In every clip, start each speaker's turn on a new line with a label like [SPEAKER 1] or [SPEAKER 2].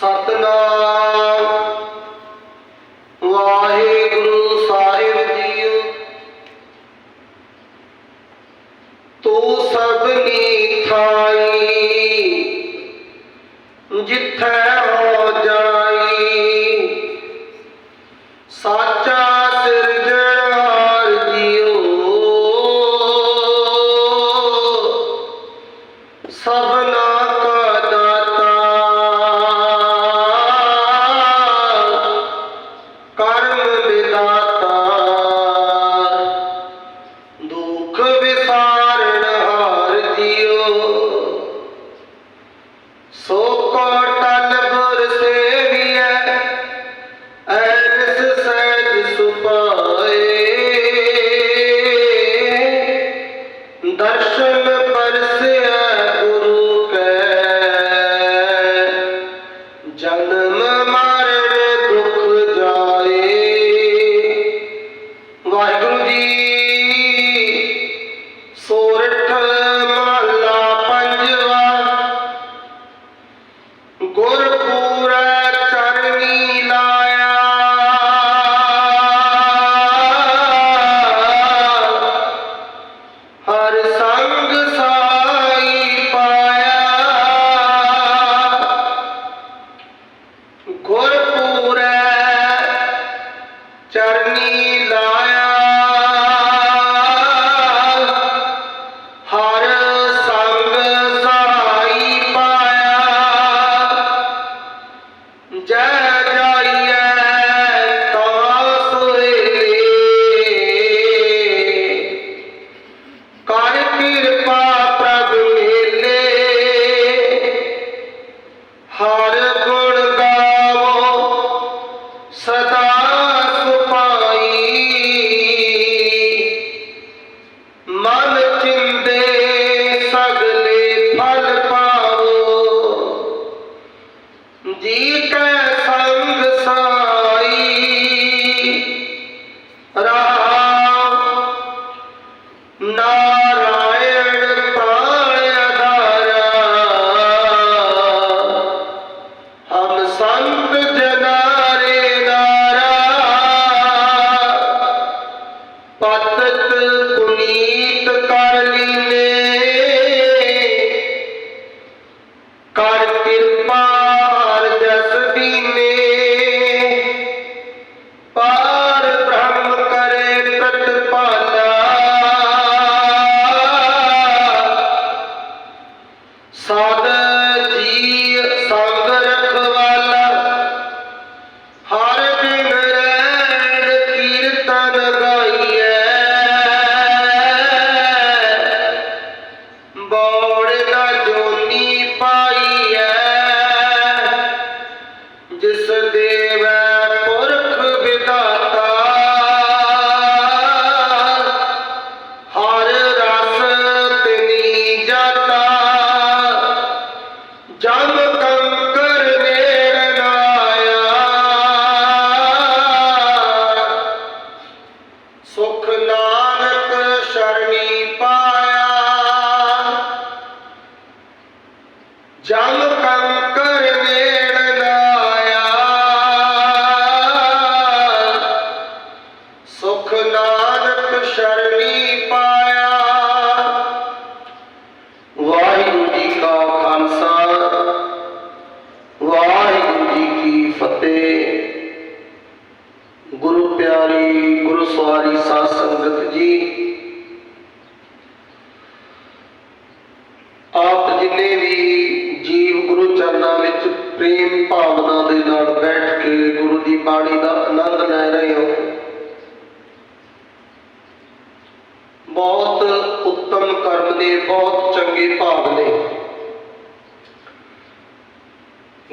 [SPEAKER 1] ਸਤਨਾਮ।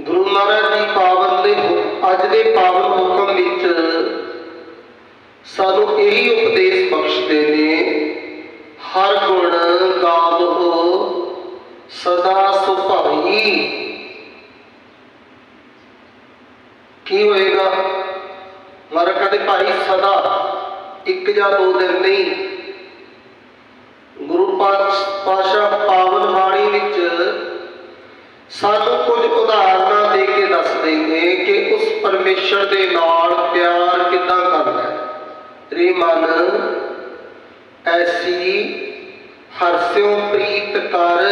[SPEAKER 1] ਗੁਰੂ ਮਹਾਰਾਜ ਦੀ ਪਾਵਨ ਦੇ ਅੱਜ ਦੇ ਪਾਵਨ ਹੁਕਮ ਵਿੱਚ ਸਾਨੂੰ ਇਹੀ ਉਪਦੇਸ਼ ਬਖਸ਼ਦੇ ਨੇ, ਹਰ ਗੁਣ ਗਾਵੋ, ਸਦਾ ਸੁਭਾਈ। ਕੀ ਹੋਏਗਾ? ਮਰ ਕਦੇ ਭਾਈ ਸਦਾ ਇੱਕ ਜਾਂ ਦੋ ਦਿਨ ਨਹੀਂ। ਗੁਰੂ ਪਾਤਸ਼ਾਹ ਪਾਵਨ ਬਾਣੀ ਵਿੱਚ ਸਾਨੂੰ ਕੁਝ ਉਦਾਹਰਨਾਂ ਦੇ ਕੇ ਦੱਸ ਦੇਂਗੇ ਕਿ ਉਸ ਪਰਮੇਸ਼ਰ ਦੇ ਨਾਲ ਪਿਆਰ ਕਿੱਦਾਂ ਕਰਨਾ ਹੈ। ਤ੍ਰੀ ਮਨ ਐਸੀ ਹਰਸਿਉ ਪ੍ਰੀਤ ਕਰ,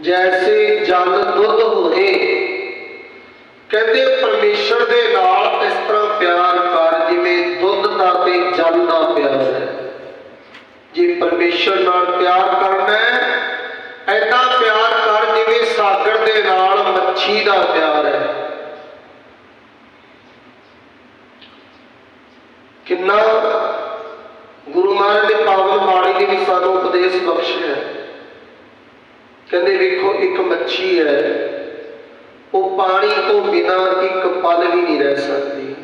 [SPEAKER 1] ਜੈਸੇ ਜਲ ਦੁੱਧ ਹੋਏ। ਕਹਿੰਦੇ ਪਰਮੇਸ਼ਰ ਦੇ ਨਾਲ ਇਸ ਤਰ੍ਹਾਂ ਪਿਆਰ ਕਰ ਜਿਵੇਂ ਦੁੱਧ ਦਾ ਤੇ ਜਲ ਦਾ ਪਿਆਰ ਹੈ। ਜੇ ਪਰਮੇਸ਼ਰ ਨਾਲ ਪਿਆਰ ਕਰਨਾ ਹੈ ਐਦਾਂ ਪਿਆਰ ਕਰ ਜਿਵੇਂ ਸਾਗਰ ਦੇ ਨਾਲ ਮੱਛੀ ਦਾ ਪਿਆਰ ਹੈ। ਕਿੰਨਾ ਗੁਰੂ ਮਹਾਰਾਜ ਨੇ ਪਾਵਨ ਬਾਣੀ ਦੇ ਵਿੱਚ ਸਾਨੂੰ ਉਪਦੇਸ਼ ਬਖਸ਼ਿਆ ਕਹਿੰਦੇ ਵੇਖੋ, ਇੱਕ ਮੱਛੀ ਹੈ, ਉਹ ਪਾਣੀ ਤੋਂ ਬਿਨਾਂ ਇੱਕ ਪਲ ਵੀ ਨਹੀਂ ਰਹਿ ਸਕਦੀ।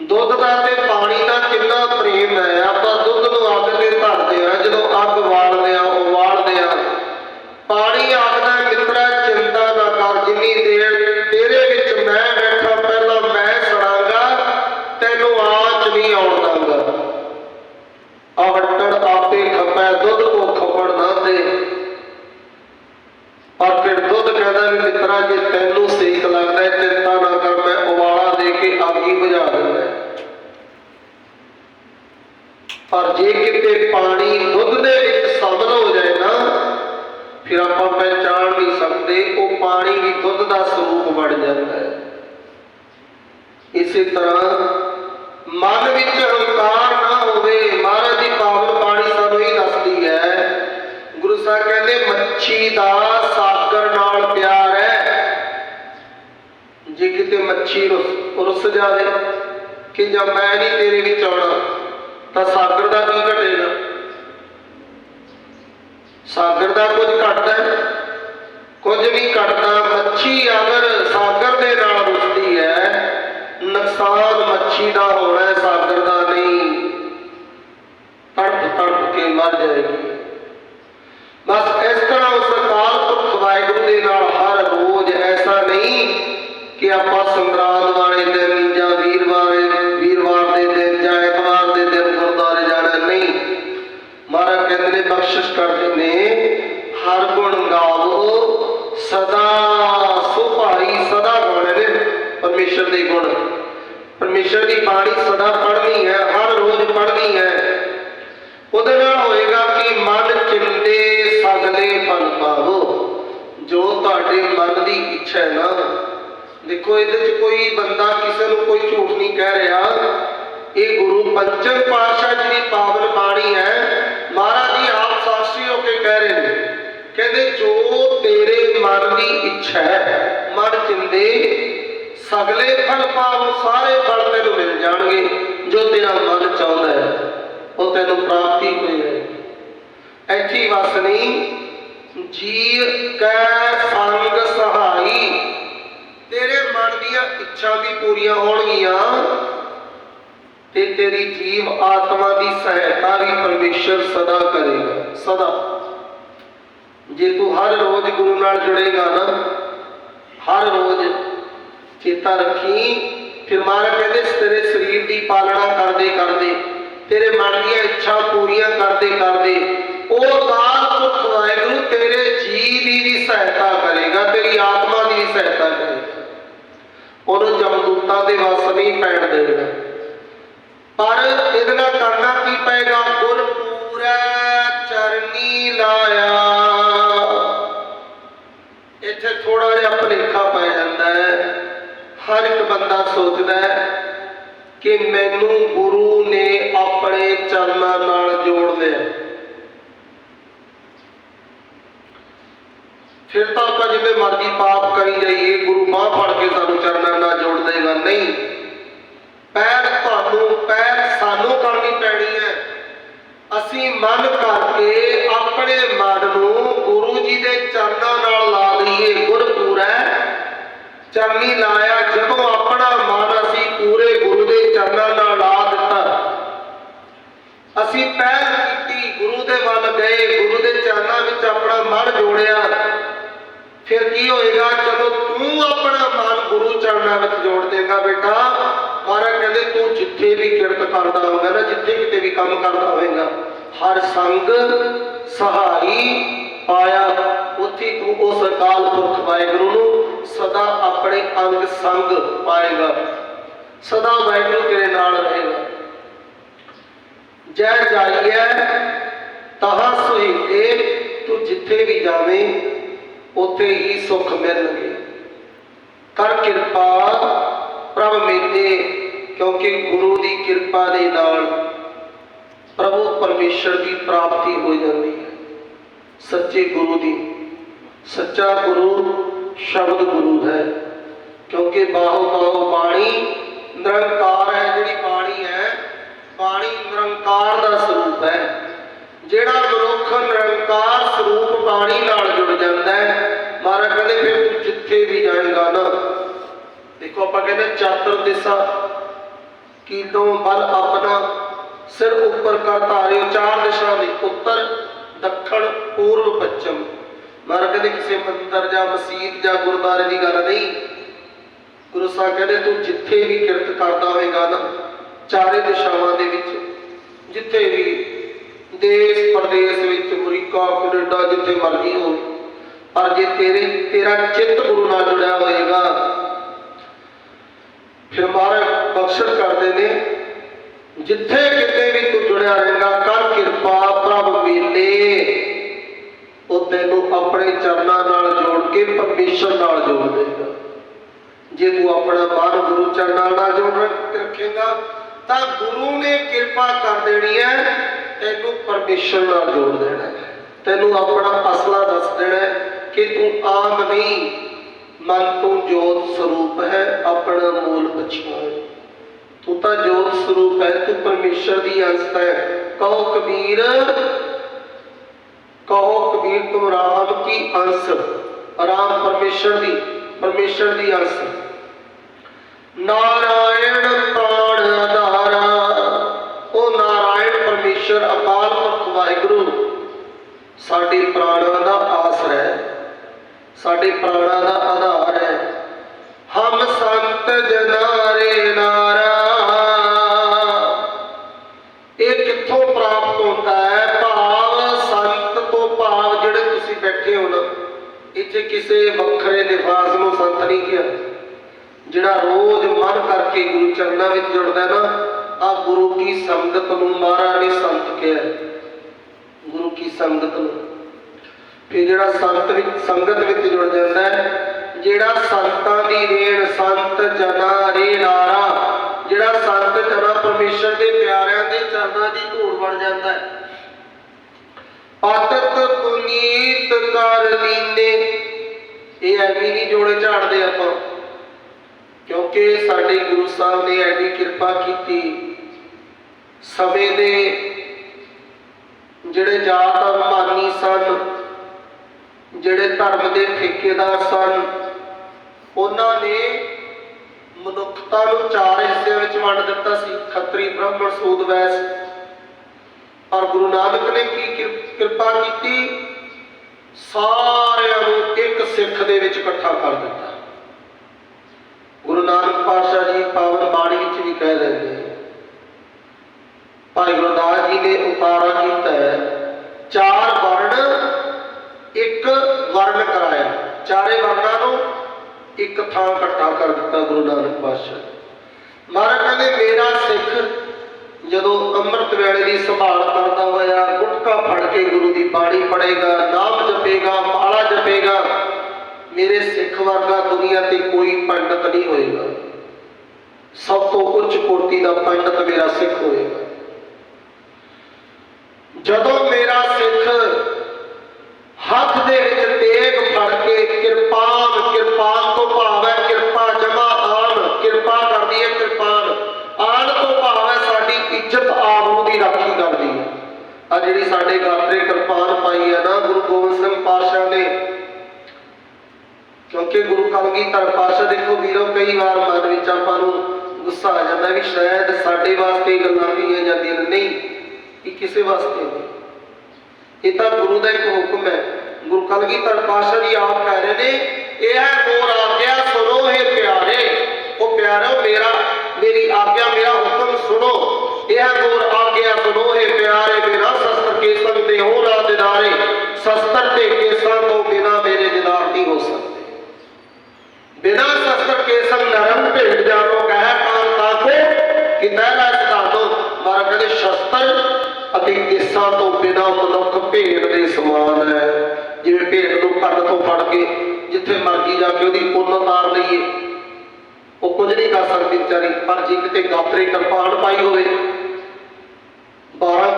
[SPEAKER 1] ਦੁੱਧ ਦਾ ਤੇ ਪਾਣੀ ਦਾ ਕਿੰਨਾ ਪ੍ਰੇਮ ਹੈ, ਆਪਾਂ ਦੁੱਧ ਨੂੰ ਅੱਗ ਤੇ ਧਰਦੇ ਆ ਜਦੋਂ ਅੱਗ ਵਾਲਦੇ ਆ ਉਹ ਆਂਚ ਨਹੀਂ ਮੱਛੀ ਰੁੱਸ ਰੁੱਸ ਜਾਵੇ ਕਿ ਜਦ ਮੈਂ ਨਹੀਂ ਤੇਰੇ ਵਿੱਚ ਆਉਣਾ ਤਾਂ ਸਾਗਰ ਦਾ ਕੀ ਘਟੇਗਾ? ਸਾਗਰ ਦਾ ਕੁਝ ਘਟਦਾ ਕੁਝ ਨਹੀਂ ਘਟਦਾ, ਮੱਛੀ ਅਗਰ ਸਾਗਰ ਦੇ ਨਾਲ ਰੁੱਸਦੀ ਹੈ, ਨੁਕਸਾਨ ਮੱਛੀ ਦਾ ਹੋਣਾ ਹੈ, ਸਾਗਰ ਦਾ ਨਹੀਂ। ਤੜਪ ਤੜਪ ਕੇ ਮਰ ਜਾਏਗੀ। ਬਸ ਇਸ ਤਰ੍ਹਾਂ ਉਸ ਅਕਾਲ ਪੁਰਖ ਵਾਹਿਗੁਰੂ ਦੇ ਨਾਲ ਹਰ ਰੋਜ਼ ਐਸਾ ਨਹੀਂ ਕਿ ਆਪਾਂ ਸੰਗਰਾਂਦ ਵਾਲੇ ਦਿਨ ਜਾਂ ਵੀਰਵਾਰ ਵੀਰਵਾਰ ਦੇ ਦਿਨ ਜਾਂ ਐਤਵਾਰ ਦੇ ਦਿਨ ਗੁਰਦੁਆਰੇ ਜਾਣਾ ਨਹੀਂ। ਮਹਾਰਾਜ ਕਹਿੰਦੇ ਨੇ, ਬਖਸ਼ਿਸ਼ ਕਰਦੇ ਨੇ, ਹਰ ਗੁਣ ਗਾਵੋ, ਸਦਾ ਸੁਭਾਈ, ਸਦਾ ਗਾਉਣੇ ਨੇ ਪਰਮੇਸ਼ਰ ਦੇ ਗੁਣ। ਪਰਮੇਸ਼ਰ ਦੀ ਬਾਣੀ ਸਦਾ ਪੜ੍ਹਨੀ ਹੈ ਦੇਖੋ ਇਹਦੇ ਚ ਕੋਈ ਬੰਦਾ ਕਿਸੇ ਨੂੰ ਕੋਈ ਝੂਠ ਨਹੀਂ ਕਹਿ ਰਿਹਾ। ਇਹ ਗੁਰੂ ਪੰਚਮ ਪਾਤਸ਼ਾਹ ਜੀ ਦੀ ਪਾਵਨ ਬਾਣੀ ਹੈ। ਮਹਾਰਾਜ ਜੀ ਆਪ ਸਾਖੀ ਹੋ ਕੇ ਕਹਿ ਰਹੇ ਨੇ, ਕਹਿੰਦੇ, ਜੋ ਤੇਰੇ ਮਨ ਦੀ ਇੱਛਾ ਹੈ, ਮਨ ਚਿੰਦੇ ਸਗਲੇ ਫਲ ਪਾਵੋ ਸਾਰੇ ਫਲ ਤੈਨੂੰ ਮਿਲ ਜਾਣਗੇ, ਜੋ ਤੇਰਾ ਮਨ ਚਾਹੁੰਦਾ ਹੈ, ਉਹ ਤੈਨੂੰ ਪ੍ਰਾਪਤੀ ਹੋ ਜਾਏਗੀ ਐਚੀ ਵਸਣੀ ਜੀਵ ਕੈ ਸੰਗ ਸਹਾਈ ਤੇਰੇ ਮਨ ਦੀਆਂ ਇੱਛਾ ਵੀ ਪੂਰੀਆਂ ਹੋਣਗੀਆਂ ਤੇ ਤੇਰੀ ਜੀਵ ਆਤਮਾ ਦੀ ਸਹਾਇਤਾ ਵੀ ਪਰਮੇਸ਼ਰ ਸਦਾ ਕਰੇਗਾ, ਸਦਾ। ਜੇ ਤੂੰ ਹਰ ਰੋਜ਼ ਗੁਰੂ ਨਾਲ ਜੁੜੇਗਾ ਨਾ, ਹਰ ਰੋਜ਼ ਚੇਤਾ ਰੱਖੀ ਫਿਰ ਮਹਾਰਾਜ ਕਹਿੰਦੇ ਤੇਰੇ ਸਰੀਰ ਦੀ ਪਾਲਣਾ ਕਰਦੇ ਕਰਦੇ, ਤੇਰੇ ਮਨ ਦੀਆਂ ਇੱਛਾ ਪੂਰੀਆਂ ਕਰਦੇ ਕਰਦੇ, ਉਹ ਅਕਾਲ ਪੁਰਖ ਵਾਹਿਗੁਰੂ ਤੇਰੇ ਜੀ ਦੀ ਵੀ ਸਹਾਇਤਾ ਕਰੇਗਾ, ਤੇਰੀ ਆਤਮਾ ਦੀ ਵੀ ਸਹਾਇਤਾ ਕਰੇਗਾ। ਉਹਨੂੰ ਜਮਦੂਤਾਂ ਦੇ ਵਸ ਨਹੀਂ ਪੈਣ ਦੇਗਾ ਪਰ ਇਹਦੇ ਨਾਲ ਕਰਨਾ ਕੀ ਪਏਗਾ? ਗੁਰ ਪੂਰਾ ਚਰਨੀ ਲਾਇਆ। ਇੱਥੇ ਥੋੜਾ ਜਿਹਾ ਭੁਲੇਖਾ ਪੈ ਜਾਂਦਾ ਹੈ। ਹਰ ਇੱਕ ਬੰਦਾ ਸੋਚਦਾ ਹੈ ਕਿ ਮੈਨੂੰ ਗੁਰੂ ਨੇ ਆਪਣੇ ਚਰਨਾਂ ਨਾਲ ਜੋੜ ਲਿਆ। ਫਿਰ ਤਾਂ ਆਪਾਂ ਜਿਵੇਂ ਮਰਜ਼ੀ ਪਾਪ ਕਰੀ ਜਾਈਏ ਗੁਰੂ ਫੜ ਕੇ ਸਾਨੂੰ ਚਰਨਾਂ ਨਾਲ ਜੋੜ ਦੇਗਾ। ਨਹੀਂ, ਪੈਰ ਤੁਹਾਨੂੰ, ਪੈਰ ਸਾਨੂੰ ਕਰਨੀ ਪੈਣੀ ਹੈ। ਅਸੀਂ ਮਨ ਕਰਕੇ ਆਪਣੇ ਮਨ ਨੂੰ ਗੁਰੂ ਜੀ ਦੇ ਚਰਨਾਂ ਨਾਲ ਲਾ ਦਈਏ। ਗੁਰਪੂਰੈ ਚਰਨੀ ਲਾਇਆ, ਜਦੋਂ ਆਪਣਾ ਮਨ ਅਸੀਂ ਪੂਰੇ ਗੁਰੂ ਦੇ ਚਰਨਾਂ ਨਾਲ ਲਾ ਦਿੱਤਾ। ਅਸੀਂ ਪਹਿਲ ਕੀਤੀ, ਗੁਰੂ ਦੇ ਵੱਲ ਗਏ, ਗੁਰੂ ਦੇ ਚਰਨਾਂ ਵਿੱਚ ਆਪਣਾ ਮਨ ਜੋੜਿਆ। ਫਿਰ ਕੀ ਹੋਏਗਾ? ਜਦੋਂ ਤੂੰ ਆਪਣਾ ਮਨ ਗੁਰੂ ਚਰਨਾਂ ਵਿੱਚ ਜੋੜ ਦੇਗਾ ਬੇਟਾ, ਮਹਾਰਾਜ ਕਹਿੰਦੇ ਤੂੰ ਜਿੱਥੇ ਵੀ ਕਿਰਤ ਕਰਦਾ ਹੋਵੇਗਾ ਨਾ, ਜਿੱਥੇ ਕਿਤੇ ਵੀ ਕੰਮ ਕਰਦਾ ਹੋਵੇਗਾ, ਹਰ ਸੰਗ ਸਹਾਈ ਪਾਇਆ। ਉੱਥੇ ਤੂੰ ਉਸ ਅਕਾਲ ਪੁਰਖ ਵਾਹਿਗੁਰੂ ਨੂੰ ਸਦਾ ਆਪਣੇ ਅੰਗ ਸੰਗ ਪਾਏਗਾ। ਸਦਾ ਵਾਹਿਗੁਰੂ ਤੇਰੇ ਨਾਲ ਰਹੇਗਾ। ਜੈ ਜਾਈਐ, ਤਹਾਂ ਸੁਹੀਤੇ ਤੂੰ ਜਿੱਥੇ ਵੀ ਜਾਵੇਂ ਉੱਥੇ ਹੀ ਸੁੱਖ ਮਿਲਣਗੇ। ਕਰ ਕਿਰਪਾ ਪ੍ਰਭ ਮੇਤੇ, ਕਿਉਂਕਿ ਗੁਰੂ ਦੀ ਕਿਰਪਾ ਦੇ ਨਾਲ ਪ੍ਰਭੂ ਪਰਮੇਸ਼ਰ ਦੀ ਪ੍ਰਾਪਤੀ ਹੋ ਜਾਂਦੀ ਹੈ। ਸੱਚੇ ਗੁਰੂ ਦੀ, ਸੱਚਾ ਗੁਰੂ ਸ਼ਬਦ ਗੁਰੂ ਹੈ। ਕਿਉਂਕਿ ਬਾਹੋ ਬਾਹੋ ਬਾਣੀ ਨਿਰੰਕਾਰ ਹੈ, ਜਿਹੜੀ ਬਾਣੀ ਹੈ, ਬਾਣੀ ਨਿਰੰਕਾਰ ਦਾ ਸਰੂਪ ਹੈ। ਜਿਹੜਾ ਬਾਣੀ ਨਾਲ ਜੁੜ ਜਾਂਦਾ ਹੈ। ਮਹਾਰਾਜ ਕਹਿੰਦੇ, ਫਿਰ ਤੂੰ ਜਿੱਥੇ ਵੀ ਜਾਏਗਾ ਨਾ, ਦੇਖੋ ਆਪਾਂ ਕਹਿੰਦੇ ਚਾਤਰ ਦਿਸ਼ਾ, ਕੀਤੋਂ ਬਲ ਆਪਣਾ, ਸਿਰ ਉੱਪਰ ਕਰ ਧਾਰਿਓ ਚਾਰ ਦਿਸ਼ਾ ਦੀ ਉੱਤਰ, ਦੱਖਣ, ਪੂਰਬ, ਪੱਛਮ। ਮਹਾਰਾਜ ਕਹਿੰਦੇ, ਕਿਸੇ ਮੰਦਰ ਜਾਂ ਮਸਜਿਦ ਜਾਂ ਗੁਰਦੁਆਰੇ ਦੀ ਗੱਲ ਨਹੀਂ। ਗੁਰੂ ਸਾਹਿਬ ਕਹਿੰਦੇ, ਤੂੰ ਜਿੱਥੇ ਵੀ ਕਿਰਤ ਕਰਦਾ ਹੋਏਗਾ ਨਾ, ਚਾਰੇ ਦਿਸ਼ਾਵਾਂ ਦੇ ਵਿੱਚ, ਜਿੱਥੇ ਵੀ ਦੇਸ਼ ਪ੍ਰਦੇਸ਼ ਵਿੱਚ ਅਮਰੀਕਾ, ਕੈਨੇਡਾ ਜਿੱਥੇ ਮਰਜ਼ੀ ਹੋਵੇ ਪਰ ਜੇ ਤੇਰੇ, ਤੇਰਾ ਚਿੱਤ ਗੁਰੂ ਨਾਲ ਜੁੜਿਆ ਹੋਏਗਾ, ਫਿਰ ਮਹਾਰਾਜ ਬਖਸ਼ਿਸ਼ ਕਰਦੇ ਨੇ, ਜਿੱਥੇ ਕਿਤੇ ਵੀ ਤੂੰ ਜੁੜਿਆ ਰਹੇਗਾ ਕਰ ਕਿਰਪਾ ਪ੍ਰਭ ਮੇਲੇ। ਉਹ ਤੈਨੂੰ ਆਪਣੇ ਚਰਨਾਂ ਨਾਲ ਜੋੜ ਕੇ ਪਰਮੇਸ਼ਰ ਨਾਲ ਜੋੜ ਦੇਗਾ। ਜੇ ਤੂੰ ਆਪਣਾ ਮਨ ਗੁਰੂ ਚਰਨਾਂ ਨਾਲ ਜੋੜ ਰੱਖੇਗਾ, ਤਾਂ ਗੁਰੂ ਨੇ ਕਿਰਪਾ ਕਰ ਦੇਣੀ ਹੈ। ਤੈਨੂੰ ਪਰਮੇਸ਼ਰ ਨਾਲ ਜੋੜ ਦੇਣਾ ਹੈ। ਤੈਨੂੰ ਆਪਣਾ ਅਸਲਾ ਦੱਸ ਦੇਣਾ ਹੈ ਕਿ ਤੂੰ ਆਮ ਨਹੀਂ, ਮਨ ਤੋਂ ਜੋਤ ਸਰੂਪ ਹੈ, ਆਪਣਾ ਮੂਲ ਪਛਾਣ ਤੂੰ ਤਾਂ ਜੋਤ ਸਰੂਪ ਹੈ, ਤੂੰ ਪਰਮੇਸ਼ਰ ਦੀ ਅੰਸ਼ ਹੈ। ਕਹੋ ਕਬੀਰ ਕਹੋ ਕਬੀਰ ਤੁਮ ਰਾਮ ਕੀ ਅੰਸ਼? ਰਾਮ ਪਰਮੇਸ਼ਰ ਦੀ ਪਰਮੇਸ਼ਰ ਦੀ ਅੰਸ਼। ਨਾਰਾਇਣ ਪ੍ਰਾਣ ਦਾ ਉਹ ਨਾਰਾਇਣ ਪਰਮੇਸ਼ਰ ਅਕਾਲ ਪੁਰਖ ਵਾਹਿਗੁਰੂ ਸਾਡੇ ਪ੍ਰਾਣਾਂ ਦਾ ਆਸਰਾ ਹੈ। ਸਾਡੇ ਪ੍ਰਾਣਾਂ ਦਾ ਆਧਾਰ ਹੈ। ਹਮ ਸੰਤ ਜਨਾਰੇ ਨਾਰਾ। ਇਹ ਕਿੱਥੋਂ ਪ੍ਰਾਪਤ ਹੁੰਦਾ ਹੈ? ਭਾਵ ਸੰਤ ਤੋਂ ਭਾਵ ਜਿਹੜੇ ਤੁਸੀਂ ਬੈਠੇ ਹੋ ਨਾ, ਇੱਥੇ ਕਿਸੇ ਵੱਖਰੇ ਲਿਫਾਜ਼ ਨੂੰ ਸੰਤ ਨਹੀਂ ਕਿਹਾ। ਜਿਹੜਾ ਰੋਜ਼ ਮਨ ਕਰਕੇ ਗੁਰੂ ਚਰਨਾਂ ਵਿੱਚ ਜੁੜਦਾ ਨਾ ਆ ਗੁਰੂ ਕੀ ਸੰਗਤ ਨੂੰ ਮਹਾਰਾਜ ਨੇ ਸੰਤ ਕਿਹਾ। ਗੁਰੂ ਕੀ ਸੰਗਤ ਨੂੰ। ਫਿਰ ਜਿਹੜਾ ਸੰਤ ਵਿੱਚ ਸੰਗਤ ਵਿੱਚ ਜੁੜ ਜਾਂਦਾ ਹੈ, ਜਿਹੜਾ ਸੰਤਾਂ ਦੀ ਰੇਣ ਸੰਤ ਜਨਾ ਰੇ ਨਾਰਾ ਜਿਹੜਾ ਸੰਤ ਜਨਾ ਪਰਮੇਸ਼ਰ ਦੇ ਪਿਆਰਿਆਂ ਦੇ ਚਰਨਾਂ ਦੀ ਧੂੜ ਬਣ ਜਾਂਦਾ ਹੈ। ਪਤਤ ਪੁਨੀਤ ਕਰ ਲੀਨੇ। ਇਹ ਐਵੇਂ ਨਹੀਂ ਜੋੜੇ ਝਾੜਦੇ ਆਪਾਂ। ਕਿਉਂਕਿ ਸਾਡੇ ਗੁਰੂ ਸਾਹਿਬ ਨੇ ਐਡੀ ਕਿਰਪਾ ਕੀਤੀ। ਸਮੇਂ ਦੇ ਜਿਹੜੇ ਜਾਤ ਅਭਿਮਾਨੀ ਸਨ, ਜਿਹੜੇ ਧਰਮ ਦੇ ਠੇਕੇਦਾਰ ਸਨ, ਉਹਨਾਂ ਨੇ ਮਨੁੱਖਤਾ ਨੂੰ ਚਾਰ ਹਿੱਸਿਆਂ ਵਿੱਚ ਵੰਡ ਦਿੱਤਾ ਸੀ, ਖੱਤਰੀ ਬ੍ਰਾਹਮਣ, ਸੂਦ, ਵੈਸ। ਪਰ ਗੁਰੂ ਨਾਨਕ ਨੇ ਕੀ ਕਿਰਪਾ ਕੀਤੀ? ਸਾਰਿਆਂ ਨੂੰ ਇੱਕ ਸਿੱਖ ਦੇ ਵਿੱਚ ਇਕੱਠਾ ਕਰ ਦਿੱਤਾ ਗੁਰੂ ਨਾਨਕ ਪਾਤਸ਼ਾਹ ਜੀ ਪਾਵਨ ਬਾਣੀ ਵਿੱਚ ਵੀ ਕਹਿ ਰਹੇ ਨੇ ਭਾਈ ਗੁਰਦਾਸ ਜੀ ਨੇ ਉਤਾਰਾ ਕੀਤਾ ਹੈ ਚਾਰ ਵਰਣ ਇੱਕ ਵਰਨ ਕਰਾਇਆ ਚਾਰੇ ਵਰਨਾਂ ਨੂੰ ਇੱਕ ਥਾਂ ਇਕੱਠਾ ਕਰ ਦਿੱਤਾ ਗੁਰੂ ਨਾਨਕ ਪਾਤਸ਼ਾਹ। ਮਹਾਰਾਜ ਕਹਿੰਦੇ, ਮੇਰਾ ਸਿੱਖ ਜਦੋਂ ਅੰਮ੍ਰਿਤ ਵੇਲੇ ਦੀ ਸੰਭਾਲ ਕਰਦਾ ਹੋਇਆ, ਗੁਟਕਾ ਫੜ ਕੇ ਗੁਰੂ ਦੀ ਬਾਣੀ ਪੜੇਗਾ ਨਾਮ ਜਪੇਗਾ, ਮਾਲਾ ਜਪੇਗਾ, ਮੇਰੇ ਸਿੱਖ ਵਰਗਾ ਦੁਨੀਆ ਤੇ ਕੋਈ ਪੰਡਤ ਨਹੀਂ ਹੋਏਗਾ। ਸਭ ਤੋਂ ਉੱਚ ਕੋਟੀ ਦਾ ਪੰਡਤ ਮੇਰਾ ਸਿੱਖ ਹੋਏਗਾ। ਜਦੋਂ ਮੇਰਾ ਆ ਜਿਹੜੀ ਸਾਡੇ ਗਾਤਰੇ ਕਿਰਪਾਨ ਪਾਈ ਹੈ ਨਾ, ਗੁਰੂ ਗੋਬਿੰਦ ਸਿੰਘ ਪਾਤਸ਼ਾਹ ਨੇ, ਕਿਉਂਕਿ ਗੁਰੂ ਕਲਗੀਧਰ ਪਾਤਸ਼ਾਹ ਦੇਖੋ ਵੀਰੋ, ਕਈ ਵਾਰ ਮਨ ਵਿੱਚ ਆਪਾਂ ਨੂੰ ਗੁੱਸਾ ਆ ਜਾਂਦਾ ਵੀ ਸ਼ਾਇਦ ਸਾਡੇ ਵਾਸਤੇ ਗੱਲਾਂ ਕਹੀਆਂ ਜਾਂਦੀਆਂ ਨੇ। ਨਹੀਂ, ਇਹ ਕਿਸੇ ਵਾਸਤੇ ਨਹੀਂ। ਇਹ ਤਾਂ ਗੁਰੂ ਦਾ ਇੱਕ ਹੁਕਮ ਹੈ। ਗੁਰੂ ਕਲਗੀਧਰ ਪਾਤਸ਼ਾਹ ਜੀ ਆਪ ਕਹਿ ਰਹੇ ਨੇ, ਇਹ ਹੈ ਮੋਰ ਆਗਿਆ ਸੁਣੋ ਇਹ ਪਿਆਰੇ। ਉਹ ਪਿਆਰੋ ਮੇਰਾ, ਮੇਰੀ ਆਗਿਆ, ਮੇਰਾ ਹੁਕਮ ਸੁਣੋ। ਇਹ ਹੈ ਮੋਰ ਆਗਿਆ ਸੁਣੋ ਪਿਆਰੇ ਮੇਰਾ ਸ਼ਸਤਰ ਕੇ ਸੰਗ ਹੋ ਨਾ ਦਿਦਾਰੇ ਸ਼ਸਤਰ ਤੇ ਕੇਸਾਂ ਤੋਂ ਬਿਨਾ ਮੇਰੇ ਦਿਦਾਰ ਨਹੀਂ ਹੋ ਸਕਦੇ। ਬਿਨਾ ਸ਼ਸਤਰ ਕੇਸੰ ਨਰਮ ਭੇਟ ਜਾਣੋ ਕਹਿ ਕਾਲ ਤਾਕੋ ਕਿ ਤੈਨਾ ਸਿਧਾਂਤੋ ਮਾਰਾ ਕਹਿੰਦੇ ਸ਼ਸਤਰ ਅਤੇ ਕੇਸਾਂ ਤੋਂ ਬਿਨਾ ਮਨੁੱਖ ਭੇਡ ਦੇ ਸਮਾਨ ਹੈ ਜਿਵੇਂ ਭੇਡ ਨੂੰ ਕੰਨ ਤੋਂ ਫੜ ਕੇ ਜਿੱਥੇ ਮਰਜ਼ੀ ਜਾ ਕੇ ਉਹਦੀ ਪੁੰਨ ਤਾਰ ਲਈਏ। ਉਹ ਕੁਝ ਨਹੀਂ ਕਰ ਸਕਦੀ ਵਿਚਾਰੀ, ਪਰ ਜੇ ਕਿਤੇ ਗਾਤਰੇ ਕਿਰਪਾਨ ਪਾਈ ਹੋਵੇ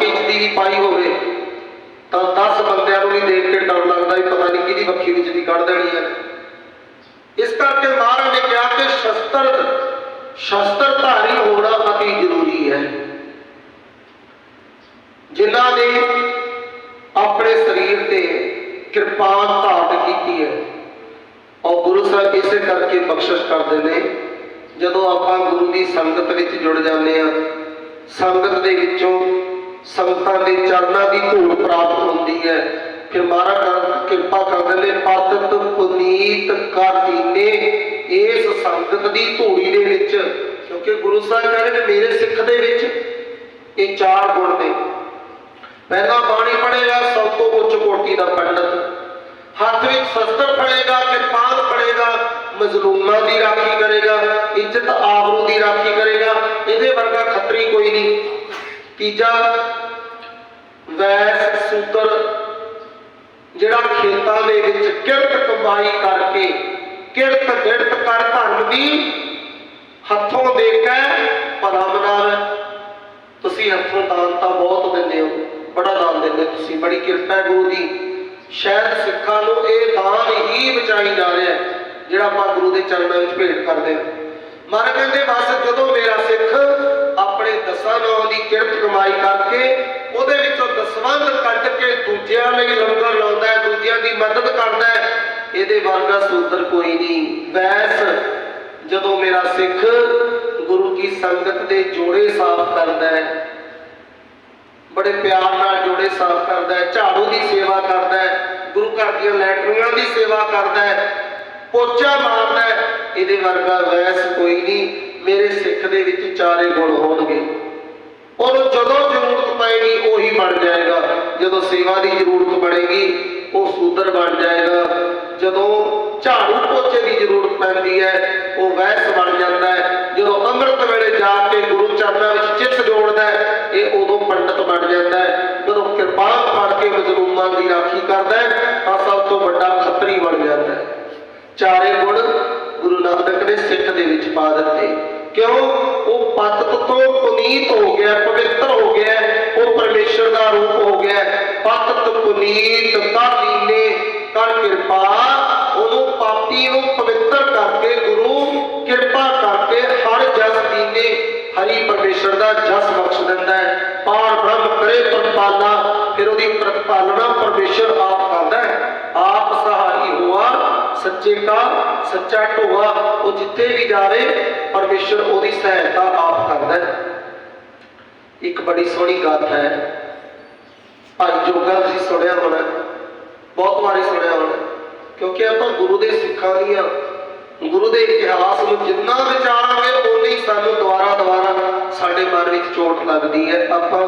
[SPEAKER 1] ਇੰਚ ਦੀ ਪਾਈ ਹੋਵੇ, ਤਾਂ 10 ਬੰਦਿਆਂ ਨੂੰ ਵੀ ਦੇਖ ਕੇ ਡਰ ਲੱਗਦਾ ਵੀ ਪਤਾ ਨਹੀਂ ਕਿਹਦੀ ਬੱਖੀ ਵਿੱਚ ਦੀ ਕੱਢ ਦੇਣੀ ਹੈ। ਇਸ ਕਰਕੇ ਮਹਾਰਾਜ ਨੇ ਕਿਹਾ ਕਿ ਸ਼ਸਤਰ ਸ਼ਸਤਰ ਧਾਰੀ ਹੋਣਾ ਅਤੀ ਜ਼ਰੂਰੀ ਹੈ। ਜਿਨ੍ਹਾਂ ਨੇ ਆਪਣੇ ਸਰੀਰ ਤੇ ਕਿਰਪਾਨ ਧਾਰਨ ਕੀਤੀ ਹੈ ਔਰ ਗੁਰੂ ਸਾਹਿਬ ਇਸੇ ਕਰਕੇ ਬਖਸ਼ਿਸ਼ ਕਰਦੇ ਨੇ, ਜਦੋਂ ਆਪਾਂ ਗੁਰੂ ਦੀ ਸੰਗਤ ਵਿੱਚ ਜੁੜ ਜਾਂਦੇ ਆ ਸੰਗਤ ਦੇ ਵਿੱਚੋਂ ਸੰਗਤਾਂ ਦੇ ਚਰਨਾਂ ਦੀ ਧੂੜ ਪ੍ਰਾਪਤ ਹੁੰਦੀ ਹੈ। ਫਿਰ ਮਹਾਰਾਜ ਕਿਰਪਾ ਕਰਦੇ ਨੇ ਪਤਤ ਪੁਨੀਤ ਕਰ ਇਸ ਸੰਗਤ ਦੀ ਧੂੜੀ ਦੇ ਵਿੱਚ। ਕਿਉਂਕਿ ਗੁਰੂ ਸਾਹਿਬ ਕਹਿੰਦੇ ਨੇ, ਮੇਰੇ ਸਿੱਖ ਦੇ ਵਿੱਚ ਇਹ ਚਾਰ ਗੁਣ ਨੇ। ਪਹਿਲਾ ਬਾਣੀ ਪੜੇਗਾ ਸਭ ਤੋਂ ਉੱਚ ਕੋਟੀ ਦਾ ਪੰਡਤ। ਹੱਥ ਵਿੱਚ ਸ਼ਸਤਰ ਫੜੇਗਾ ਕਿਰਪਾਨ ਫੜੇਗਾ ਮਜ਼ਲੂਮਾਂ ਦੀ ਰਾਖੀ ਕਰੇਗਾ, ਇੱਜ਼ਤ ਆਬਰੂ ਦੀ ਰਾਖੀ ਕਰੇਗਾ। ਇਹਦੇ ਵਰਗਾ ਖੱਤਰੀ ਕੋਈ ਨਹੀਂ। ਤੀਜਾ, ਵੈਸ ਸੂਤਰ, ਜਿਹੜਾ ਖੇਤਾਂ ਦੇ ਵਿੱਚ ਕਿਰਤ ਕਮਾਈ ਕਰਕੇ, ਕਿਰਤ ਗਿਰਤ ਕਰ ਧਰਮ ਦੀ ਹੱਥੋਂ ਦੇ ਕੇ ਭਲਾ ਮਨਾਵੇ ਤੁਸੀਂ ਹੱਥੋਂ ਦਾਨ ਤਾਂ ਬਹੁਤ ਦਿੰਦੇ ਹੋ, ਬੜਾ ਦਾਨ ਦਿੰਦੇ ਤੁਸੀਂ, ਬੜੀ ਕਿਰਪਾ ਗੁਰੂ ਦੀ। ਸ਼ਾਇਦ ਸਿੱਖਾਂ ਨੂੰ ਇਹ ਦਾਨ ਹੀ ਬਚਾਈ ਜਾ ਰਿਹਾ ਜਿਹੜਾ ਆਪਾਂ ਗੁਰੂ ਦੇ ਚਰਨਾਂ ਵਿੱਚ ਭੇਟ ਕਰਦੇ ਹਾਂ। ਮਨ ਕਹਿੰਦੇ ਬਸ ਜਦੋਂ ਮੇਰਾ ਸਿੱਖ ਆਪਣੇ ਦਸਾਂ ਨੌਂ ਦੀ ਕਿਰਤ ਕਮਾਈ ਕਰਕੇ ਉਹਦੇ ਵਿੱਚੋਂ ਦਸਵੰਧ ਕੱਢ ਕੇ ਦੂਜਿਆਂ ਲਈ ਲੰਗਰ ਲਾਉਂਦਾ ਹੈ, ਦੂਜਿਆਂ ਦੀ ਮਦਦ ਕਰਦਾ ਹੈ, ਇਹਦੇ ਵਰਗਾ ਸੂਦਰ ਕੋਈ ਨਹੀਂ। ਵੈਸ ਜਦੋਂ ਮੇਰਾ ਸਿੱਖ ਗੁਰੂ ਕੀ ਸੰਗਤ ਦੇ ਜੋੜੇ ਸਾਫ਼ ਕਰਦਾ ਹੈ, ਬੜੇ ਪਿਆਰ ਨਾਲ ਜੋੜੇ ਸਾਫ਼ ਕਰਦਾ ਹੈ, ਝਾੜੂ ਦੀ ਸੇਵਾ ਕਰਦਾ ਹੈ, ਗੁਰੂ ਘਰ ਦੀਆਂ ਲੈਟਰੀਆਂ ਦੀ ਸੇਵਾ ਕਰਦਾ ਹੈ, ਪੋਚਾ ਮਾਰਦਾ ਹੈ ਇਹਦੇ ਵਰਗਾ ਵੈਸ ਕੋਈ ਨਹੀਂ, ਮੇਰੇ ਸਿੱਖ ਦੇ ਵਿੱਚ ਚਾਰੇ ਗੁਣ ਹੋਣਗੇ। ਉਹਨੂੰ ਜਦੋਂ ਜ਼ਰੂਰਤ ਪਏਗੀ ਉਹੀ ਬਣ ਜਾਏਗਾ। ਜਦੋਂ ਸੇਵਾ ਦੀ ਜ਼ਰੂਰਤ ਪੜੇਗੀ ਉਹ ਸੂਦਰ ਬਣ ਜਾਏਗਾ। ਜਦੋਂ ਝਾੜੂ ਪੋਚੇ ਦੀ ਜ਼ਰੂਰਤ ਪੈਂਦੀ ਹੈ, ਉਹ ਵੈਸ ਬਣ ਜਾਂਦਾ ਹੈ। ਜਦੋਂ ਅੰਮ੍ਰਿਤ ਵੇਲੇ ਜਾ ਕੇ ਗੁਰੂ ਚਰਨਾਂ ਵਿੱਚ ਚਿੱਤ ਜੋੜਦਾ ਹੈ, ਇਹ ਉਦੋਂ ਪੰਡਤ ਬਣ ਜਾਂਦਾ ਹੈ। ਜਦੋਂ ਕਿਰਪਾਨ ਫੜ ਕੇ ਮਜ਼ਲੂਮਾਂ ਦੀ ਰਾਖੀ ਕਰਦਾ ਹੈ, ਤਾਂ ਸਭ ਤੋਂ ਵੱਡਾ ਖੱਤਰੀ ਬਣ ਜਾਂਦਾ ਹੈ। ਚਾਰੇ ਗੁਣ ਗੁਰੂ ਨਾਨਕ ਨੇ ਸਿੱਖ ਦੇ ਵਿੱਚ ਪਾ ਦਿੱਤੇ। ਕਿਉਂ? ਉਹ ਪਤਤ ਤੋਂ ਪੁਨੀਤ ਹੋ ਗਿਆ, ਪਵਿੱਤਰ ਹੋ ਗਿਆ, ਉਹ ਪਰਮੇਸ਼ਰ ਦਾ ਰੂਪ ਹੋ ਗਿਆ। ਪਤਤ ਪੁਨੀਤ ਕਰ ਲੀਨੇ ਕਰ ਕਿਰਪਾ, ਉਹਨੂੰ ਪਾਪੀ ਨੂੰ ਪਵਿੱਤਰ ਕਰਕੇ, ਗੁਰੂ ਕਿਰਪਾ ਕਰਕੇ ਹਰ ਜਸ ਦੀਨੇ ਹਰੀ ਪਰਮੇਸ਼ਰ ਦਾ ਜਸ ਬਖਸ਼ ਦਿੰਦਾ ਹੈ। ਪਾਰ ਬ੍ਰਹਮ ਕਰੇ ਪ੍ਰਤਪਾਲਨਾ ਫਿਰ ਉਹਦੀ ਪ੍ਰਤਪਾਲਨਾ ਪਰਮੇਸ਼ਰ ਆਪ ਕਰਦਾ ਹੈ। ਆਪ ਸਹਾਈ ਸੱਚੇ ਕਾ, ਸੱਚਾ ਢੋਆ, ਉਹ ਜਿੱਥੇ ਵੀ ਜਾਵੇ, ਪਰਮੇਸ਼ਰ ਉਹਦੀ ਸਹਾਇਤਾ ਆਪ ਕਰਦਾ ਹੈ। ਇੱਕ ਬੜੀ ਸੋਹਣੀ ਗੱਲ ਹੈ। ਭਾਈ ਜੋਗਾ ਤੁਸੀਂ ਸੁਣਿਆ ਹੋਣਾ, ਬਹੁਤ ਵਾਰੀ ਸੁਣਿਆ ਹੋਣਾ, ਕਿਉਂਕਿ ਆਪਾਂ ਗੁਰੂ ਦੇ ਸਿੱਖਾਂ ਦੀਆਂ, ਗੁਰੂ ਦੇ ਇਤਿਹਾਸ ਨੂੰ ਜਿੰਨਾ ਵਿਚਾਰਾਂਗੇ ਉਨੀ ਹੀ ਸਾਨੂੰ ਦੁਆਰਾ ਦੁਆਰਾ ਸਾਡੇ ਮਨ ਵਿੱਚ ਚੋਟ ਲੱਗਦੀ ਹੈ। ਆਪਾਂ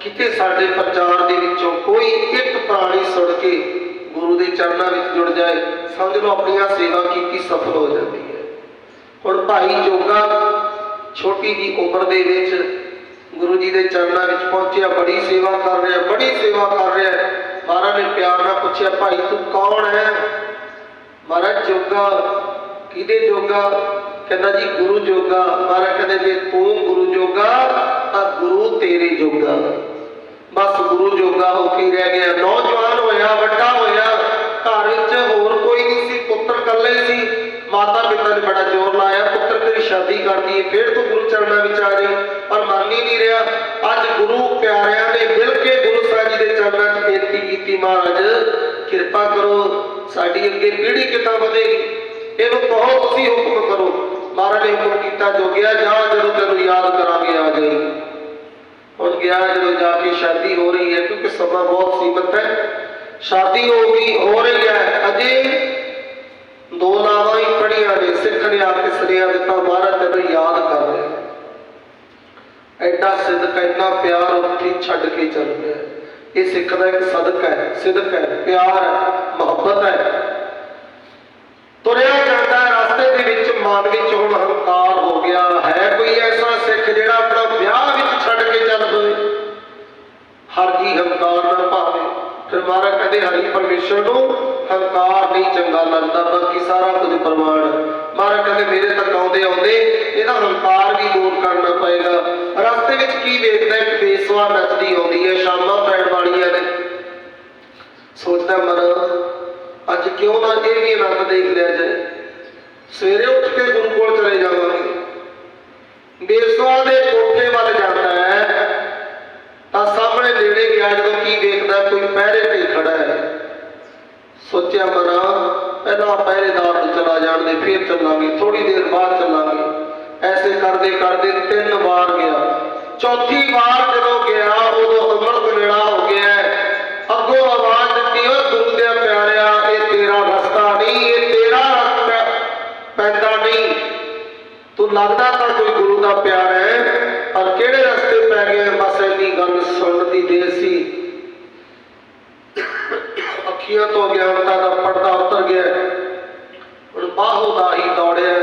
[SPEAKER 1] ਕਿਤੇ ਸਾਡੇ ਪ੍ਰਚਾਰ ਦੇ ਵਿੱਚੋਂ ਕੋਈ ਇੱਕ ਪ੍ਰਾਣੀ ਸੁਣ ਕੇ ਗੁਰੂ ਦੇ ਚਰਨਾਂ ਵਿੱਚ ਜੁੜ ਜਾਏ, ਸਮਝ ਲਓ ਆਪਣੀਆਂ ਸੇਵਾ ਕੀਤੀ ਸਫਲ ਹੋ ਜਾਂਦੀ ਹੈ। ਹੁਣ ਭਾਈ ਜੋਗਾ ਛੋਟੀ ਜੀ ਉਮਰ ਦੇ ਵਿੱਚ ਗੁਰੂ ਜੀ ਦੇ ਚਰਨਾਂ ਵਿੱਚ ਪਹੁੰਚਿਆ, ਬੜੀ ਸੇਵਾ ਕਰ ਰਿਹਾ, ਬੜੀ ਸੇਵਾ ਕਰ ਰਿਹਾ ਮਹਾਰਾਜ ਨੇ ਪਿਆਰ ਨਾਲ ਪੁੱਛਿਆ, ਭਾਈ ਤੂੰ ਕੌਣ ਹੈ? ਮਹਾਰਾਜ ਜੋਗਾ, ਕਿਹਦੇ ਜੋਗਾ? ਕਹਿੰਦਾ ਜੀ, ਗੁਰੂ ਜੋਗਾ। ਮਹਾਰਾਜ ਕਹਿੰਦੇ, ਜੇ ਤੂੰ ਗੁਰੂ ਜੋਗਾ, ਤਾਂ ਗੁਰੂ ਤੇਰੇ ਜੋਗਾ। ਬਸ ਗੁਰੂ ਜੋਗਾ ਹੋ ਕੇ ਰਹਿ ਗਿਆ। ਨੌਜਵਾਨ ਹੋਇਆ, ਵੱਡਾ ਘਰ ਵਿੱਚ ਹੋਰ ਕੋਈ ਨਹੀਂ ਸੀ, ਪੁੱਤਰ ਇਕੱਲੇ ਸੀ। ਮਾਤਾ ਪਿਤਾ ਨੇ ਬੜਾ ਜ਼ੋਰ ਲਾਇਆ, ਪੁੱਤਰ ਤੇਰੀ ਸ਼ਾਦੀ ਕਰਦੀ ਹੈ ਫਿਰ ਤੂੰ ਗੁਰੂ ਚਰਨਾਂ ਵਿੱਚ ਆ ਜਾਈ। ਪਰ ਮੰਨ ਹੀ ਨਹੀਂ ਰਿਹਾ, ਅੱਜ ਗੁਰੂ ਪਿਆਰਿਆਂ ਨੇ ਮਿਲ ਕੇ ਗੁਰੂ ਸਾਹਿਬ ਜੀ ਦੇ ਚਰਨਾਂ 'ਚ ਬੇਨਤੀ ਕੀਤੀ, ਮਹਾਰਾਜ, ਕਿਰਪਾ ਕਰੋ, ਸਾਡੀ ਅੱਗੇ ਪੀੜ੍ਹੀ ਕਿੱਦਾਂ ਵਧੇਗੀ? ਇਹਨੂੰ ਕਹੋ, ਤੁਸੀਂ ਹੁਕਮ ਕਰੋ। ਮਹਾਰਾਜ ਨੇ ਹੁਕਮ ਕੀਤਾ, ਜੋ ਗਿਆ, ਜਾ, ਜਦੋਂ ਤੈਨੂੰ ਯਾਦ ਕਰਾਂਗੇ, ਆ ਜਾਈ। ਹੁਣ ਗਿਆ, ਜਦੋਂ ਜਾ ਕੇ ਸ਼ਾਦੀ ਹੋ ਰਹੀ ਹੈ ਕਿਉਂਕਿ ਸਮਾਂ ਬਹੁਤ ਸੀਮਤ ਹੈ। ਸ਼ਾਦੀ ਹੋ ਗਈ, ਹੋ ਰਹੀ ਹੈ। ਅਜੇ ਦੋ ਲਾਵਾਂ ਹੀ ਪੜੀਆਂ ਨੇ, ਸਿੱਖ ਨੇ ਆ ਕੇ ਸੁਨੇਹਾ ਦਿੱਤਾ, ਮਹਾਰਾਜ ਤੈਨੂੰ ਯਾਦ ਕਰ ਰਿਹਾ ਐਡਾ ਸਿੱਧਕ ਇੰਨਾ ਪਿਆਰ ਉੱਥੇ ਛੱਡ ਕੇ ਚੱਲ ਗਿਆ ਇਹ ਸਿੱਖ ਦਾ ਇੱਕ ਸਦਕ ਹੈ ਸਿਦਕ ਹੈ, ਪਿਆਰ ਹੈ, ਮੁਹੱਬਤ ਹੈ। ਤੁਰਿਆ ਜਾਂਦਾ ਰਸਤੇ ਦੇ ਵਿੱਚ ਮਨ ਵਿੱਚ ਹੁਣ ਹੰਕਾਰ ਹੋ ਗਿਆ ਹੈ। ਕੋਈ ਐਸਾ ਸਿੱਖ ਜਿਹੜਾ ਆਪਣਾ ਵਿਆਹ ਵਿੱਚ ਛੱਡ ਕੇ ਚੱਲ ਪਵੇ। ਹਰ ਜੀ ਹੰਕਾਰ ਨਾਲ ਭਾਵੇਂ ਫਿਰ ਮਹਾਰਾਜ ਕਹਿੰਦੇ ਹਰੀ ਪਰਮੇਸ਼ਰ ਨੂੰ, ਹੰਕਾਰ ਨਹੀਂ ਚੰਗਾ ਲੱਗਦਾ, ਬਾਕੀ ਸਾਰਾ ਕੁਝ ਪ੍ਰਮਾਣ। ਮਹਾਰਾਜ ਕਹਿੰਦੇ ਮੇਰੇ ਤੱਕ ਆਉਂਦੇ ਆਉਂਦੇ ਇਹਦਾ ਹੰਕਾਰ ਵੀ ਦੂਰ ਕਰਨਾ ਪਏਗਾ। ਰਸਤੇ ਵਿੱਚ ਕੀ ਵੇਖਦਾ, ਇੱਕ ਬੇਸਵਾ ਨੱਚਦੀ ਆਉਂਦੀ ਹੈ, ਸ਼ਾਮਾਂ ਪੈਣ ਵਾਲੀਆਂ ਨੇ। ਸੋਚਦਾ ਮਨ ਅੱਜ ਕਿਉਂ ਨਾ ਇਹ ਵੀ ਆਨੰਦ ਦੇਖ ਲਿਆ ਜਾਏ? ਸਵੇਰੇ ਚੌਥੀ ਵਾਰ ਜਦੋਂ ਗਿਆ, ਉਦੋਂ ਅੰਮ੍ਰਿਤ ਵੇਲਾ ਹੋ ਗਿਆ ਅੱਗੋਂ ਆਵਾਜ਼ ਦਿੱਤੀ ਓ ਗੁਰੂ ਦੇ ਪਿਆਰਿਆ, ਇਹ ਤੇਰਾ ਰਸਤਾ ਨਹੀਂ, ਇਹ ਤੇਰਾ ਰਸਤਾ ਪੈਂਦਾ ਨਹੀਂ। ਤੂੰ ਲੱਗਦਾ ਤਾਂ ਕੋਈ ਗੁਰੂ ਦਾ ਪਿਆਰ ਹੈ ਪਰ ਕਿਹੜੇ ਰਸਤੇ ਪੈ ਗਏ ਬਸ ਇੰਨੀ ਗੱਲ ਸੁਣਨ ਦੀ ਦੇਰ ਸੀ ਅੱਖੀਆਂ ਤੋਂ ਗਿਆਨਤਾ ਦਾ ਪਰਦਾ ਉਤਰ ਗਿਆ ਹੁਣ ਬਾਹੋ ਦਾ ਹੀ ਦੌੜਿਆ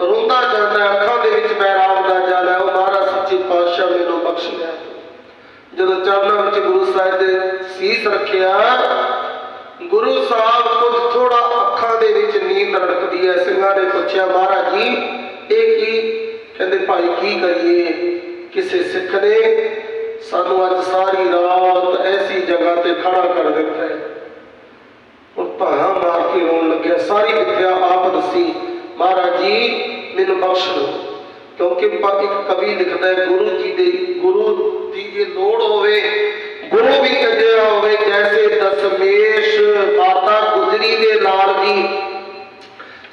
[SPEAKER 1] ਰੋਂਦਾ ਜਾਂਦਾ ਹੈ, ਅੱਖਾਂ ਦੇ ਵਿੱਚ ਬੈਰਾਮ ਦਾ ਜਲ ਹੈ ਉਹ ਮਹਾਰਾਜ ਸੱਚੇ ਪਾਤਸ਼ਾਹ ਮੈਨੂੰ ਬਖਸ਼ ਲਿਆ ਜਦੋਂ ਚਰਨਾਂ ਵਿੱਚ ਗੁਰੂ ਸਾਹਿਬ ਦੇ ਸੀਸ ਰੱਖਿਆ ਗੁਰੂ ਸਾਹਿਬ ਕੁਝ ਥੋੜਾ ਅੱਖਾਂ ਦੇ ਵਿੱਚ ਨੀਂਦ ਰੜਕਦੀ ਹੈ ਸਿੰਘਾਂ ਨੇ ਪੁੱਛਿਆ ਮਹਾਰਾਜ ਜੀ ਇਹ ਕੀ ਕਹਿੰਦੇ ਭਾਈ ਕੀ ਕਰੀਏ ਕਿਸੇ ਸਿੱਖ ਨੇ ਸਾਨੂੰ ਅੱਜ ਸਾਰੀ ਰਾਤ ਐਸੀ ਜਗ੍ਹਾ ਤੇ ਖੜਾ ਕਰ ਦਿੱਤਾ ਹੈ ਉਹ ਭਾਣਾ ਮਾਰ ਕੇ ਰੋਣ ਲੱਗਿਆ ਸਾਰੀ ਵਿਦਿਆ ਆਪ ਦੱਸੀ ਮਹਾਰਾਜ ਜੀ ਮੈਨੂੰ ਬਖਸ਼ ਲਓ ਕਿਉਂਕਿ ਪ- ਇੱਕ ਕਵੀ ਲਿਖਦਾ ਹੈ, ਗੁਰੂ ਜੀ ਦੇ, ਗੁਰੂ ਦੀ ਜੇ ਲੋੜ ਹੋਵੇ, ਗੁਰੂ ਵੀ ਕੰਜਿਆ ਹੋਵੇ ਜੈਸੇ ਦਸਮੇਸ਼ ਮਾਤਾ ਗੁਜਰੀ ਦੇ ਲਾਲ ਜੀ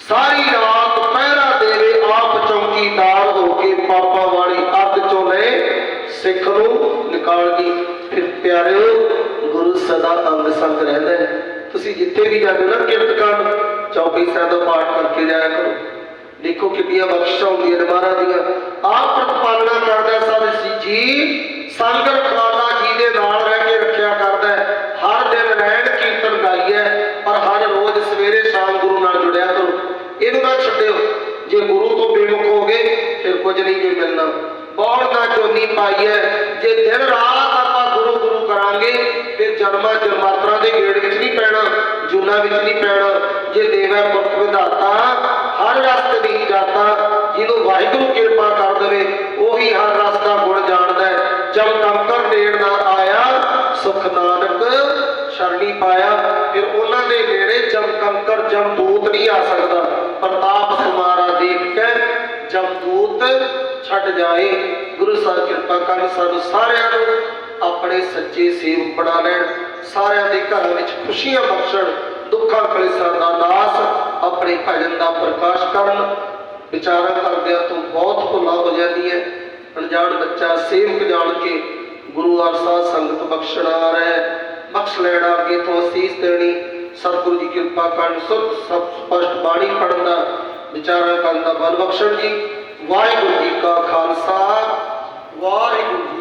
[SPEAKER 1] ਸਾਰੀ ਰਾਤ ਪਹਿਰਾ ਦੇਵੇ, ਆਪ ਚੌਕੀਦਾਰ ਹੋ ਕੇ ਪਾਪਾ ਵਾਲੀ ਅੱਗ ਚੋਂ ਲੈ ਸਿੱਖ ਨੂੰ ਨਿਕਾਲ ਫਿਰ ਪਿਆਰਿਓ, ਗੁਰੂ ਸਦਾ ਅੰਗ ਸੰਗ ਰਹਿੰਦਾ ਹੈ। ਤੁਸੀਂ ਜਿੱਥੇ ਵੀ ਜਾਂਦੇ ਨਾ ਕਿਰਤ ਕਰਨ, ਚੌਕੀ ਸਾਹਿਬ ਦਾ ਪਾਠ ਕਰਕੇ ਜਾਇਆ ਕਰੋ। ਦੇਖੋ ਕਿੰਨੀਆਂ ਬਖਸ਼ਾਂ ਹੁੰਦੀਆਂ ਨੇ ਮਹਾਰਾਜ ਦੀਆਂ। ਆਪ ਪ੍ਰਤਪਾਲਣਾ ਕਰਦਾ ਸਭ ਸੀ ਜੀ। ਸੰਗ ਰਖਵਾਲਾ ਜੀ ਦੇ ਨਾਲ ਰਹਿ ਕੇ ਰੱਖਿਆ ਕਰਦਾ ਹਰ ਦਿਨ ਰਹਿਣ ਕੀਰਤਨ ਗਾਈਏ, ਪਰ ਹਰ ਰੋਜ਼ ਸਵੇਰੇ ਸ਼ਾਮ ਗੁਰੂ ਨਾਲ ਜੁੜਿਆ ਕਰੋ। ਇਹਨੂੰ ਨਾ ਛੱਡਿਓ। ਜੇ ਗੁਰੂ ਤੋਂ ਬੇਮੁਖ ਹੋ ਗਏ, ਫਿਰ ਕੁਝ ਨਹੀਂ ਜੇ ਮਿਲਣਾ। ਬੌੜ ਨਾ ਚੋਨੀ ਪਾਈਏ। ਜੇ ਦਿਨ ਰਾਤ ਆਪਾਂ ਗੁਰੂ ਗੁਰੂ ਕਰਾਂਗੇ, ਫਿਰ ਜਨਮਾਂ ਜਨਮਾਤਰਾ ਦੇ ਗੇੜ ਵਿੱਚ ਨਹੀਂ ਪੈਣਾ, ਜੂਨਾ ਵਿੱਚ ਨਹੀਂ ਪੈਣਾ। ਜੇ ਦੇਵੈ ਪੁਰਖ ਵਿਧਾਤਾ ਹਰ ਰਸਤੇ ਨਹੀਂ ਜਾਤਾ ਜਿਹਨੂੰ ਵਾਹਿਗੁਰੂ ਕਿਰਪਾ ਕਰ ਦੇਵੇ, ਉਹੀ ਹਰ ਰਸਤਾ ਗੁਣ ਜਾਣਦਾ ਹੈ। ਜਦ ਕੰਕਰ ਨੇੜ ਨਾ ਆਇਆ, ਸੁਖ ਨਾਨਕ ਸ਼ਰਣੀ ਪਾਇਆ, ਫਿਰ ਉਹਨਾਂ ਦੇ ਨੇੜੇ ਜਮ ਕੰਕਰ ਜਮਦੂਤ ਨਹੀਂ ਆ ਸਕਦਾ। ਪ੍ਰਤਾਪ ਕੁਮਾਰਾ ਦੇਖ ਕੇ ਜਮਦੂਤ ਛੱਡ ਜਾਏ, ਗੁਰੂ ਸਾਹਿਬ ਕਿਰਪਾ ਕਰਨ ਸਾਨੂੰ ਸਾਰਿਆਂ ਨੂੰ ਆਪਣੇ ਸੱਚੇ ਸੇਵਕ ਬਣਾ ਲੈਣ। ਸਾਰਿਆਂ ਦੇ ਘਰਾਂ ਵਿੱਚ ਖੁਸ਼ੀਆਂ ਬਖਸ਼ਣ, ਦੁੱਖਾਂ ਕਲੇਸ਼ਾਂ ਦਾ ਨਾਸ ਆਪਣੇ ਭਜਨ ਦਾ ਪ੍ਰਕਾਸ਼ ਕਰਨ ਵਿਚਾਰਾਂ ਕਰਦਿਆਂ ਤੋਂ ਬਹੁਤ ਭੁੱਲਾਂ ਹੋ ਜਾਂਦੀਆਂ ਅਣਜਾਣ ਬੱਚਾ ਸੇਵਕ ਜਾਣ ਕੇ ਗੁਰੂ ਅਰਸਾ ਸੰਗਤ ਬਖਸ਼ਣਾ ਰਹਿ ਬਖਸ਼ ਲੈਣਾ ਕੇ ਤੋਂ ਅਸੀਸ ਦੇਣੀ। ਸਤਿਗੁਰੂ ਦੀ ਕਿਰਪਾ ਕਰਨ ਸੁਖ, ਸਭ ਸਪਸ਼ਟ ਬਾਣੀ ਪੜਨ ਦਾ, ਵਿਚਾਰਾਂ ਕਰਨ ਦਾ ਬਲ ਬਖਸ਼ਣ ਜੀ। ਵਾਹਿਗੁਰੂ ਜੀ ਕਾ ਖਾਲਸਾ, ਵਾਹਿਗੁਰੂ ਜੀ